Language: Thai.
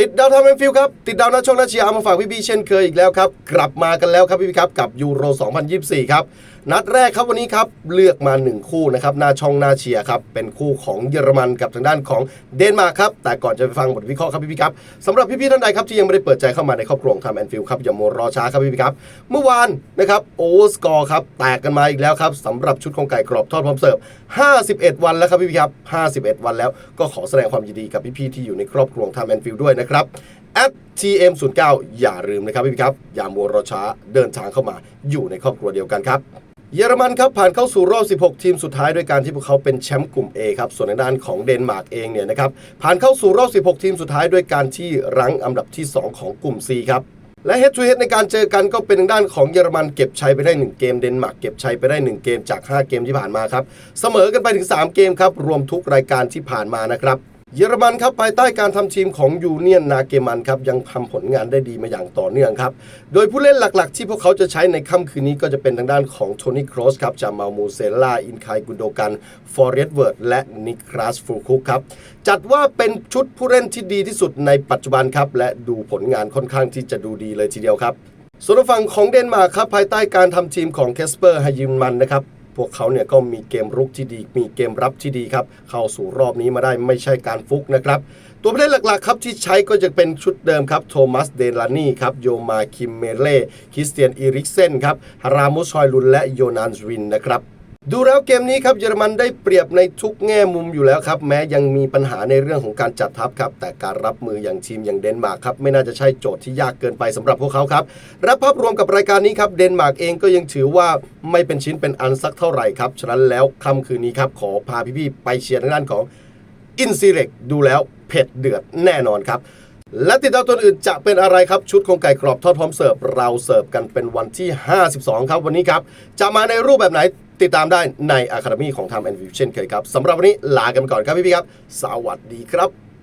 ติดดาวทำแอนฟิลครับ ติดดาวนาชงนาเชียร์เอามาฝากพี่บีเช่นเคยอีกแล้วครับ กลับมากันแล้วครับพี่บีครับ กับยูโร 2024 ครับ นัดแรกครับวันนี้ครับเลือกมา 1 คู่นะครับนาช่องนาเชียร์ครับเป็นคู่ของเยอรมันกับทางด้านของเดนมาร์กครับแต่ก่อนจะไปฟังบทวิเคราะห์ครับพี่บีครับสำหรับพี่ๆท่านใดครับที่ยังไม่ได้เปิดใจเข้ามาในครอบครัวของทำแอนฟิลครับอย่ามัวรอช้าครับพี่บีครับเมื่อวานนะครับโอเวอร์สกอร์ครับแตกกันมาอีกแล้วครับสำหรับชุดของไก่กรอบทอดพร้อมเสิร์ฟ51 วันแล้วครับพี่พี่ครับ51 วันแล้วก็ขอแสดงความยินดีกับพี่ๆที่อยู่ในครอบครัวทำแอนฟิลด้วยนะครับ at tm09 อย่าลืมนะครับพี่พี่ครับอย่ามัวรอช้าเดินทางเข้ามาอยู่ในครอบครัวเดียวกันครับ เยอรมันครับผ่านเข้าสู่รอบ 16 ทีมสุดท้ายด้วยการที่พวกเขาเป็นแชมป์กลุ่ม A ครับส่วนทางด้านของเดนมาร์กเองเนี่ยนะครับผ่านเข้าสู่รอบ 16 ทีมสุดท้ายด้วยการที่รั้งอันดับที่ 2 ของกลุ่ม C ครับและ head to head ในการเจอกันก็เป็นทางด้านของเยอรมันเก็บชัยไปได้ 1 เกมเดนมาร์กเก็บชัยไปได้ 1 เกมจาก 5 เกมที่ผ่านมาครับเสมอกันไปถึง 3 เกมครับรวมทุกรายการที่ผ่านมานะครับ เยอรมันครับภายใต้การทำทีมของยูเนียนนาเกมันครับยังทำผลงานได้ดีมาอย่างต่อเนื่องครับ โดยผู้เล่นหลักๆ ที่พวกเขาจะใช้ในค่ำคืนนี้ก็จะเป็นทางด้านของโทนี่ครอสครับจามามูเซล่า อินคายกุนโดกัน ฟอร์เรสเวิร์ด และนิคลาสฟูคุกครับ จัดว่าเป็นชุดผู้เล่นที่ดีที่สุดในปัจจุบันครับ และดูผลงานค่อนข้างที่จะดูดีเลยทีเดียวครับส่วนฝั่งของเดนมาร์กครับภายใต้การทำทีมของเคสเปอร์ฮายิมมันนะครับ พวกเขาเนี่ยก็มีเกมรุกที่ดี มีเกมรับที่ดีครับ เข้าสู่รอบนี้มาได้ไม่ใช่การฟุกนะครับ ตัวผู้เล่นหลักๆครับที่ใช้ก็จะเป็นชุดเดิมครับ โทมัส เดลานี่ครับ โยมาคิมเมเล่ คริสเตียน อีริกเซนครับ ฮารามุสฮอยลุน และโยนานสวินนะครับ ดูแล้วเกมนี้ครับเยอรมันได้เปรียบในทุกแง่มุมอยู่แล้วครับ แม้ยังมีปัญหาในเรื่องของการจัดทัพครับ แต่การรับมืออย่างทีมอย่างเดนมาร์กครับ ไม่น่าจะใช่โจทย์ที่ยากเกินไปสำหรับพวกเขาครับและภาพรวมกับรายการนี้ครับเดนมาร์กเองก็ยังถือว่าไม่เป็นชิ้นเป็นอันสักเท่าไหร่ครับ ฉะนั้นแล้วค่ำคืนนี้ครับขอพาพี่ๆไปเชียร์ทางด้านของอินซีเร็กดูแล้วเผ็ดเดือดแน่นอนครับและติดตามตัวอื่นจะเป็นอะไรครับ ชุดของไก่กรอบทอดพร้อมเสิร์ฟเราเสิร์ฟกันเป็นวันที่ 52 ครับวันนี้ครับ จะมาในรูปแบบไหน ติดตามได้ในอะคาเดมีของทำแอนด์วิวเช่นเคยครับสำหรับวันนี้ลากันไปก่อนครับพี่ๆครับ สวัสดีครับ